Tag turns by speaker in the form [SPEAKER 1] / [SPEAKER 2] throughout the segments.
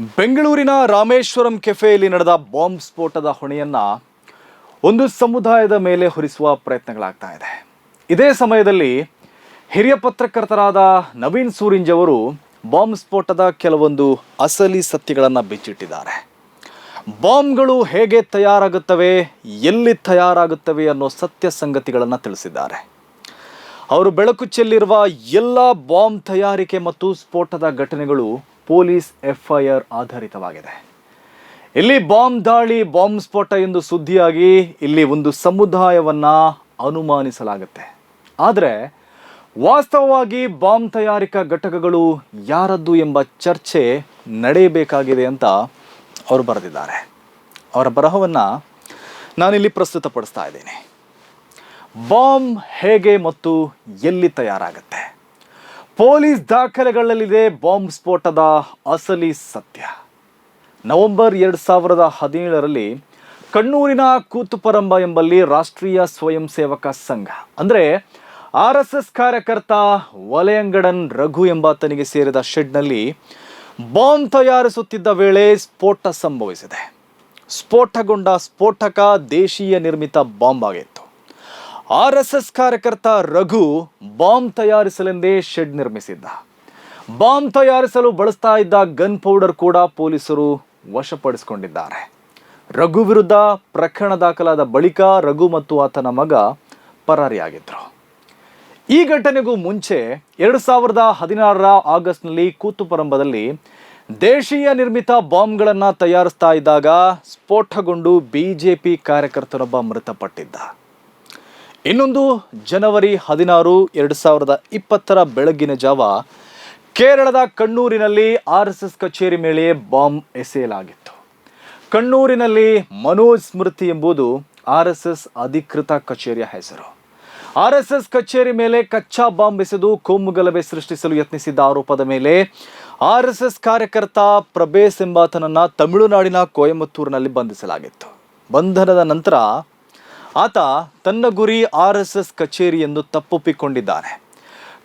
[SPEAKER 1] ಬೆಂಗಳೂರಿನ ರಾಮೇಶ್ವರಂ ಕೆಫೆಯಲ್ಲಿ ನಡೆದ ಬಾಂಬ್ ಸ್ಫೋಟದ ಹೊಣೆಯನ್ನ ಒಂದು ಸಮುದಾಯದ ಮೇಲೆ ಹೊರಿಸುವ ಪ್ರಯತ್ನಗಳಾಗ್ತಾ ಇದೆ. ಇದೇ ಸಮಯದಲ್ಲಿ ಹಿರಿಯ ಪತ್ರಕರ್ತರಾದ ನವೀನ್ ಸೂರಿಂಜ್ ಅವರು ಬಾಂಬ್ ಸ್ಫೋಟದ ಕೆಲವೊಂದು ಅಸಲಿ ಸತ್ಯಗಳನ್ನು ಬಿಚ್ಚಿಟ್ಟಿದ್ದಾರೆ. ಬಾಂಬ್ಗಳು ಹೇಗೆ ತಯಾರಾಗುತ್ತವೆ, ಎಲ್ಲಿ ತಯಾರಾಗುತ್ತವೆ ಅನ್ನೋ ಸತ್ಯ ಸಂಗತಿಗಳನ್ನು ತಿಳಿಸಿದ್ದಾರೆ. ಅವರು ಬೆಳಕು ಚೆಲ್ಲಿರುವ ಎಲ್ಲ ಬಾಂಬ್ ತಯಾರಿಕೆ ಮತ್ತು ಸ್ಫೋಟದ ಘಟನೆಗಳು ಪೊಲೀಸ್ ಎಫ್ಐಆರ್ ಆಧಾರಿತವಾಗಿದೆ. ಇಲ್ಲಿ ಬಾಂಬ್ ದಾಳಿ, ಬಾಂಬ್ ಸ್ಫೋಟ ಎಂದು ಸುದ್ದಿಯಾಗಿ ಇಲ್ಲಿ ಒಂದು ಸಮುದಾಯವನ್ನು ಅನುಮಾನಿಸಲಾಗುತ್ತೆ. ಆದರೆ ವಾಸ್ತವವಾಗಿ ಬಾಂಬ್ ತಯಾರಿಕಾ ಘಟಕಗಳು ಯಾರದ್ದು ಎಂಬ ಚರ್ಚೆ ನಡೆಯಬೇಕಾಗಿದೆ ಅಂತ ಅವರು ಬರೆದಿದ್ದಾರೆ. ಅವರ ಬರಹವನ್ನು ನಾನಿಲ್ಲಿ ಪ್ರಸ್ತುತಪಡಿಸ್ತಾ ಇದ್ದೀನಿ. ಬಾಂಬ್ ಹೇಗೆ ಮತ್ತು ಎಲ್ಲಿ ತಯಾರಾಗುತ್ತೆ? ಪೊಲೀಸ್ ದಾಖಲೆಗಳಲ್ಲಿದೆ ಬಾಂಬ್ ಸ್ಫೋಟದ ಅಸಲಿ ಸತ್ಯ. ನವೆಂಬರ್ ಎರಡು ಸಾವಿರದ ಹದಿನೇಳರಲ್ಲಿ ಕಣ್ಣೂರಿನ ಕೂತುಪರಂಬ ಎಂಬಲ್ಲಿ ರಾಷ್ಟ್ರೀಯ ಸ್ವಯಂ ಸೇವಕ ಸಂಘ, ಅಂದರೆ ಆರ್ ಎಸ್ ಎಸ್ ಕಾರ್ಯಕರ್ತ ವಲಯಂಗಡನ್ ರಘು ಎಂಬಾತನಿಗೆ ಸೇರಿದ ಶೆಡ್ನಲ್ಲಿ ಬಾಂಬ್ ತಯಾರಿಸುತ್ತಿದ್ದ ವೇಳೆ ಸ್ಫೋಟ ಸಂಭವಿಸಿದೆ. ಸ್ಫೋಟಗೊಂಡ ಸ್ಫೋಟಕ ದೇಶೀಯ ನಿರ್ಮಿತ ಬಾಂಬ್ ಆಗಿತ್ತು ಆರ್ ಎಸ್ ಎಸ್ ಕಾರ್ಯಕರ್ತ ರಘು ಬಾಂಬ್ ತಯಾರಿಸಲೆಂದೇ ಶೆಡ್ ನಿರ್ಮಿಸಿದ್ದ. ಬಾಂಬ್ ತಯಾರಿಸಲು ಬಳಸ್ತಾ ಇದ್ದ ಗನ್ ಪೌಡರ್ ಕೂಡ ಪೊಲೀಸರು ವಶಪಡಿಸಿಕೊಂಡಿದ್ದಾರೆ. ರಘು ವಿರುದ್ಧ ಪ್ರಕರಣ ದಾಖಲಾದ ಬಳಿಕ ರಘು ಮತ್ತು ಆತನ ಮಗ ಪರಾರಿಯಾಗಿದ್ದರು ಈ ಘಟನೆಗೂ ಮುಂಚೆ ಎರಡು ಸಾವಿರದ ಹದಿನಾರರ ಆಗಸ್ಟ್ನಲ್ಲಿ ಕೂತುಪರಂಭದಲ್ಲಿ ದೇಶೀಯ ನಿರ್ಮಿತ ಬಾಂಬ್ಗಳನ್ನು ತಯಾರಿಸ್ತಾ ಇದ್ದಾಗ ಸ್ಫೋಟಗೊಂಡು ಬಿಜೆಪಿ ಕಾರ್ಯಕರ್ತರೊಬ್ಬ ಮೃತಪಟ್ಟಿದ್ದ. ಇನ್ನೊಂದು ಜನವರಿ ಹದಿನಾರು, ಎರಡು ಸಾವಿರದ ಇಪ್ಪತ್ತರ ಬೆಳಗ್ಗಿನ ಜಾವ ಕೇರಳದ ಕಣ್ಣೂರಿನಲ್ಲಿ ಆರ್ ಎಸ್ ಎಸ್ ಕಚೇರಿ ಮೇಲೆ ಬಾಂಬ್ ಎಸೆಯಲಾಗಿತ್ತು. ಕಣ್ಣೂರಿನಲ್ಲಿ ಮನೋಜ್ ಸ್ಮೃತಿ ಎಂಬುದು ಆರ್ ಎಸ್ ಎಸ್ ಅಧಿಕೃತ ಕಚೇರಿಯ ಹೆಸರು. ಆರ್ ಎಸ್ ಎಸ್ ಕಚೇರಿ ಮೇಲೆ ಕಚ್ಚಾ ಬಾಂಬ್ ಎಸೆದು ಕೋಮುಗಲಭೆ ಸೃಷ್ಟಿಸಲು ಯತ್ನಿಸಿದ್ದ ಆರೋಪದ ಮೇಲೆ ಆರ್ ಎಸ್ ಎಸ್ ಕಾರ್ಯಕರ್ತ ಪ್ರಭೇಸ್ ಎಂಬಾತನನ್ನು ತಮಿಳುನಾಡಿನ ಕೊಯಮತ್ತೂರಿನಲ್ಲಿ ಬಂಧಿಸಲಾಗಿತ್ತು. ಬಂಧನದ ನಂತರ ಆತ ತನ್ನ ಗುರಿ ಆರ್ ಎಸ್ ಎಸ್ ಕಚೇರಿ ಎಂದು ತಪ್ಪೊಪ್ಪಿಕೊಂಡಿದ್ದಾನೆ.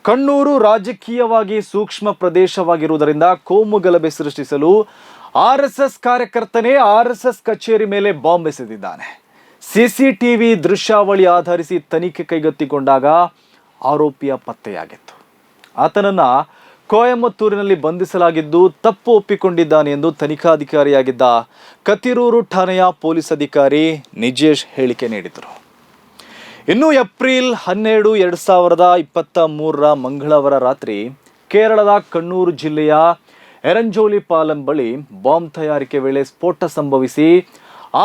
[SPEAKER 1] ಕಣ್ಣೂರು ರಾಜಕೀಯವಾಗಿ ಸೂಕ್ಷ್ಮ ಪ್ರದೇಶವಾಗಿರುವುದರಿಂದ ಕೋಮು ಗಲಭೆ ಸೃಷ್ಟಿಸಲು ಆರ್ ಎಸ್ ಎಸ್ ಕಾರ್ಯಕರ್ತನೇ ಆರ್ ಎಸ್ ಎಸ್ ಕಚೇರಿ ಮೇಲೆ ಬಾಂಬ್ ಎಸೆದಿದ್ದಾನೆ. ಸಿಸಿಟಿವಿ ದೃಶ್ಯಾವಳಿ ಆಧರಿಸಿ ತನಿಖೆ ಕೈಗೆತ್ತಿಕೊಂಡಾಗ ಆರೋಪಿಯ ಪತ್ತೆಯಾಗಿತ್ತು. ಆತನನ್ನ ಕೊಯಮತ್ತೂರಿನಲ್ಲಿ ಬಂಧಿಸಲಾಗಿದ್ದು ತಪ್ಪು ಒಪ್ಪಿಕೊಂಡಿದ್ದಾನೆ ಎಂದು ತನಿಖಾಧಿಕಾರಿಯಾಗಿದ್ದ ಕತಿರೂರು ಠಾಣೆಯ ಪೊಲೀಸ್ ಅಧಿಕಾರಿ ನಿಜೇಶ್ ಹೇಳಿಕೆ ನೀಡಿದರು. ಇನ್ನು ಏಪ್ರಿಲ್ ಹನ್ನೆರಡು ಎರಡು ಸಾವಿರದ ಇಪ್ಪತ್ತ ಮೂರರ ಮಂಗಳವಾರ ರಾತ್ರಿ ಕೇರಳದ ಕಣ್ಣೂರು ಜಿಲ್ಲೆಯ ಎರಂಜೋಲಿ ಪಾಲಂ ಬಳಿ ಬಾಂಬ್ ತಯಾರಿಕೆ ವೇಳೆ ಸ್ಫೋಟ ಸಂಭವಿಸಿ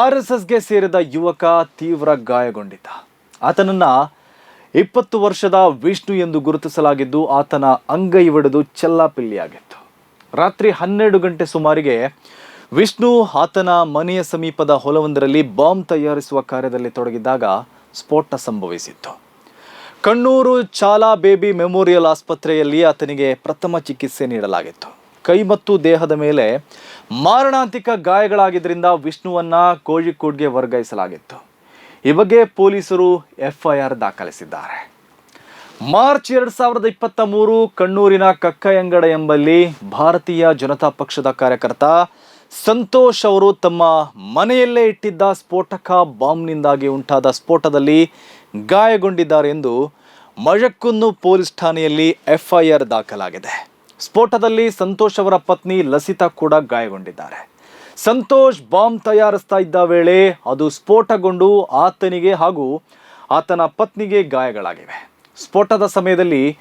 [SPEAKER 1] ಆರ್ ಎಸ್ ಎಸ್ಗೆ ಸೇರಿದ ಯುವಕ ತೀವ್ರ ಗಾಯಗೊಂಡಿದ್ದ. ಆತನನ್ನ ಇಪ್ಪತ್ತು ವರ್ಷದ ವಿಷ್ಣು ಎಂದು ಗುರುತಿಸಲಾಗಿದ್ದು ಆತನ ಅಂಗೈ ಒಡೆದು ಚೆಲ್ಲಾಪಿಲ್ಲಿಯಾಗಿತ್ತು. ರಾತ್ರಿ ಹನ್ನೆರಡು ಗಂಟೆ ಸುಮಾರಿಗೆ ವಿಷ್ಣು ಆತನ ಮನೆಯ ಸಮೀಪದ ಹೊಲವೊಂದರಲ್ಲಿ ಬಾಂಬ್ ತಯಾರಿಸುವ ಕಾರ್ಯದಲ್ಲಿ ತೊಡಗಿದ್ದಾಗ ಸ್ಫೋಟ ಸಂಭವಿಸಿತ್ತು. ಕಣ್ಣೂರು ಚಾಲಾ ಬೇಬಿ ಮೆಮೋರಿಯಲ್ ಆಸ್ಪತ್ರೆಯಲ್ಲಿ ಆತನಿಗೆ ಪ್ರಥಮ ಚಿಕಿತ್ಸೆ ನೀಡಲಾಗಿತ್ತು. ಕೈ ಮತ್ತು ದೇಹದ ಮೇಲೆ ಮಾರಣಾಂತಿಕ ಗಾಯಗಳಾಗಿದ್ದರಿಂದ ವಿಷ್ಣುವನ್ನ ಕೋಳಿಕೋಡ್ಗೆ ವರ್ಗಾಯಿಸಲಾಗಿತ್ತು. ಈ ಬಗ್ಗೆ ಪೊಲೀಸರು ಎಫ್ಐಆರ್ ದಾಖಲಿಸಿದ್ದಾರೆ. ಮಾರ್ಚ್ ಎರಡ್ ಸಾವಿರದ ಇಪ್ಪತ್ತ ಮೂರು ಕಣ್ಣೂರಿನ ಕಕ್ಕಯಂಗಡ ಎಂಬಲ್ಲಿ ಭಾರತೀಯ ಜನತಾ ಪಕ್ಷದ ಕಾರ್ಯಕರ್ತ ಸಂತೋಷ್ ಅವರು ತಮ್ಮ ಮನೆಯಲ್ಲೇ ಇಟ್ಟಿದ್ದ ಸ್ಫೋಟಕ ಬಾಂಬ್ನಿಂದಾಗಿ ಉಂಟಾದ ಸ್ಫೋಟದಲ್ಲಿ ಗಾಯಗೊಂಡಿದ್ದಾರೆ ಎಂದು ಮಜಕ್ಕುನ್ನು ಪೊಲೀಸ್ ಠಾಣೆಯಲ್ಲಿ ಎಫ್ಐಆರ್ ದಾಖಲಾಗಿದೆ. ಸ್ಫೋಟದಲ್ಲಿ ಸಂತೋಷ್ ಅವರ ಪತ್ನಿ ಲಸಿತಾ ಕೂಡ ಗಾಯಗೊಂಡಿದ್ದಾರೆ. ಸಂತೋಷ್ ಬಾಂಬ್ ತಯಾರಿಸ್ತಾ ಇದ್ದ ವೇಳೆ ಅದು ಸ್ಫೋಟಗೊಂಡು ಆತನಿಗೆ ಹಾಗೂ ಆತನ ಪತ್ನಿಗೆ ಗಾಯಗಳಾಗಿವೆ. ಸ್ಫೋಟದ ಸಮಯದಲ್ಲಿ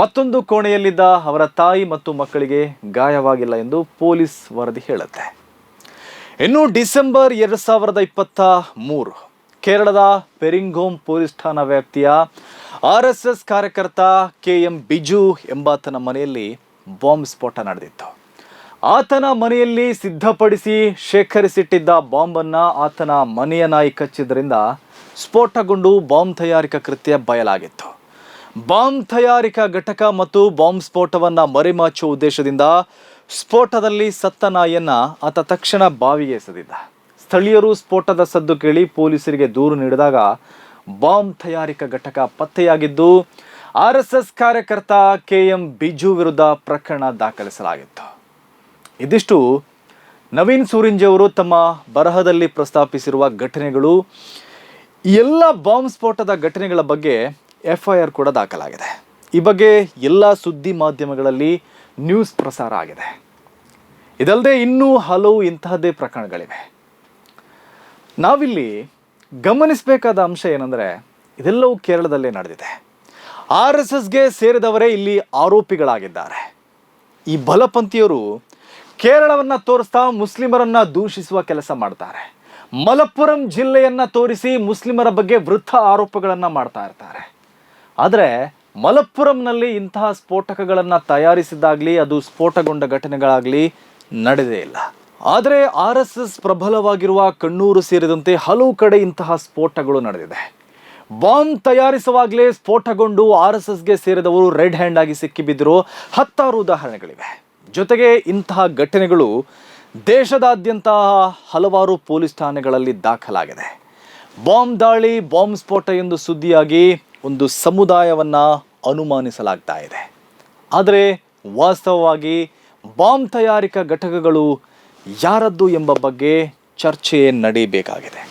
[SPEAKER 1] ಮತ್ತೊಂದು ಕೋಣೆಯಲ್ಲಿದ್ದ ಅವರ ತಾಯಿ ಮತ್ತು ಮಕ್ಕಳಿಗೆ ಗಾಯವಾಗಿಲ್ಲ ಎಂದು ಪೊಲೀಸ್ ವರದಿ ಹೇಳುತ್ತೆ. ಇನ್ನು ಡಿಸೆಂಬರ್ ಎರಡು ಸಾವಿರದ ಇಪ್ಪತ್ತ ಮೂರು ಕೇರಳದ ಪೆರಿಂಗೋಮ್ ಪೊಲೀಸ್ ಠಾಣಾ ವ್ಯಾಪ್ತಿಯ ಆರ್ ಎಸ್ ಎಸ್ ಕಾರ್ಯಕರ್ತ ಕೆ ಎಂ ಬಿಜು ಎಂಬಾತನ ಮನೆಯಲ್ಲಿ ಬಾಂಬ್ ಸ್ಫೋಟ ನಡೆದಿತ್ತು. ಆತನ ಮನೆಯಲ್ಲಿ ಸಿದ್ಧಪಡಿಸಿ ಶೇಖರಿಸಿಟ್ಟಿದ್ದ ಬಾಂಬನ್ನ ಆತನ ಮನೆಯ ನಾಯಿ ಕಚ್ಚಿದ್ದರಿಂದ ಸ್ಫೋಟಗೊಂಡು ಬಾಂಬ್ ತಯಾರಿಕಾ ಕೃತ್ಯ ಬಯಲಾಗಿತ್ತು. ಬಾಂಬ್ ತಯಾರಿಕಾ ಘಟಕ ಮತ್ತು ಬಾಂಬ್ ಸ್ಫೋಟವನ್ನು ಮರೆಮಾಚುವ ಉದ್ದೇಶದಿಂದ ಸ್ಫೋಟದಲ್ಲಿ ಸತ್ತ ನಾಯಿಯನ್ನು ಆತ ತಕ್ಷಣ ಬಾವಿಗೆ ಎಸೆದಿದ್ದ. ಸ್ಥಳೀಯರು ಸ್ಫೋಟದ ಸದ್ದು ಕೇಳಿ ಪೊಲೀಸರಿಗೆ ದೂರು ನೀಡಿದಾಗ ಬಾಂಬ್ ತಯಾರಿಕಾ ಘಟಕ ಪತ್ತೆಯಾಗಿದ್ದು, ಆರ್ ಎಸ್ ಎಸ್ ಕಾರ್ಯಕರ್ತ ಕೆ ಎಂ ಬಿಜು ವಿರುದ್ಧ ಪ್ರಕರಣ ದಾಖಲಿಸಲಾಗಿತ್ತು. ಇದಿಷ್ಟು ನವೀನ್ ಸೂರಿಂಜವರು ತಮ್ಮ ಬರಹದಲ್ಲಿ ಪ್ರಸ್ತಾಪಿಸಿರುವ ಘಟನೆಗಳು. ಎಲ್ಲ ಬಾಂಬ್ ಸ್ಫೋಟದ ಘಟನೆಗಳ ಬಗ್ಗೆ ಎಫ್ ಐ ಆರ್ ಕೂಡ ದಾಖಲಾಗಿದೆ. ಈ ಬಗ್ಗೆ ಎಲ್ಲ ಸುದ್ದಿ ಮಾಧ್ಯಮಗಳಲ್ಲಿ ನ್ಯೂಸ್ ಪ್ರಸಾರ ಆಗಿದೆ. ಇದಲ್ಲದೆ ಇನ್ನೂ ಹಲವು ಇಂತಹದ್ದೇ ಪ್ರಕರಣಗಳಿವೆ. ನಾವಿಲ್ಲಿ ಗಮನಿಸಬೇಕಾದ ಅಂಶ ಏನಂದರೆ, ಇದೆಲ್ಲವೂ ಕೇರಳದಲ್ಲೇ ನಡೆದಿದೆ. ಆರ್ ಎಸ್ ಎಸ್ಗೆ ಸೇರಿದವರೇ ಇಲ್ಲಿ ಆರೋಪಿಗಳಾಗಿದ್ದಾರೆ. ಈ ಬಲಪಂಥೀಯರು ಕೇರಳವನ್ನ ತೋರಿಸ್ತಾ ಮುಸ್ಲಿಮರನ್ನ ದೂಷಿಸುವ ಕೆಲಸ ಮಾಡ್ತಾರೆ. ಮಲಪ್ಪುರಂ ಜಿಲ್ಲೆಯನ್ನ ತೋರಿಸಿ ಮುಸ್ಲಿಮರ ಬಗ್ಗೆ ವೃದ್ಧ ಆರೋಪಗಳನ್ನ ಮಾಡ್ತಾ ಇರ್ತಾರೆ. ಆದರೆ ಮಲಪ್ಪುರಂನಲ್ಲಿ ಇಂತಹ ಸ್ಫೋಟಕಗಳನ್ನು ತಯಾರಿಸಿದಾಗ್ಲಿ ಅದು ಸ್ಫೋಟಗೊಂಡ ಘಟನೆಗಳಾಗಲಿ ನಡೆದೇ ಇಲ್ಲ. ಆದರೆ ಆರ್ ಎಸ್ ಎಸ್ ಪ್ರಬಲವಾಗಿರುವ ಕಣ್ಣೂರು ಸೇರಿದಂತೆ ಹಲವು ಕಡೆ ಇಂತಹ ಸ್ಫೋಟಗಳು ನಡೆದಿದೆ. ಬಾಂಬ್ ತಯಾರಿಸುವಾಗಲೇ ಸ್ಫೋಟಗೊಂಡು ಆರ್ ಎಸ್ ಎಸ್ಗೆ ಸೇರಿದವರು ರೆಡ್ ಹ್ಯಾಂಡ್ ಆಗಿ ಸಿಕ್ಕಿಬಿದ್ದಿರೋ ಹತ್ತಾರು ಉದಾಹರಣೆಗಳಿವೆ. ಜೊತೆಗೆ ಇಂತಹ ಘಟನೆಗಳು ದೇಶದಾದ್ಯಂತ ಹಲವಾರು ಪೊಲೀಸ್ ಠಾಣೆಗಳಲ್ಲಿ ದಾಖಲಾಗಿದೆ. ಬಾಂಬ್ ದಾಳಿ, ಬಾಂಬ್ ಸ್ಫೋಟ ಎಂದು ಸುದ್ದಿಯಾಗಿ ಒಂದು ಸಮುದಾಯವನ್ನು ಅನುಮಾನಿಸಲಾಗ್ತಾ ಇದೆ. ಆದರೆ ವಾಸ್ತವವಾಗಿ ಬಾಂಬ್ ತಯಾರಿಕಾ ಘಟಕಗಳು ಯಾರದ್ದು ಎಂಬ ಬಗ್ಗೆ ಚರ್ಚೆ ನಡೀಬೇಕಾಗಿದೆ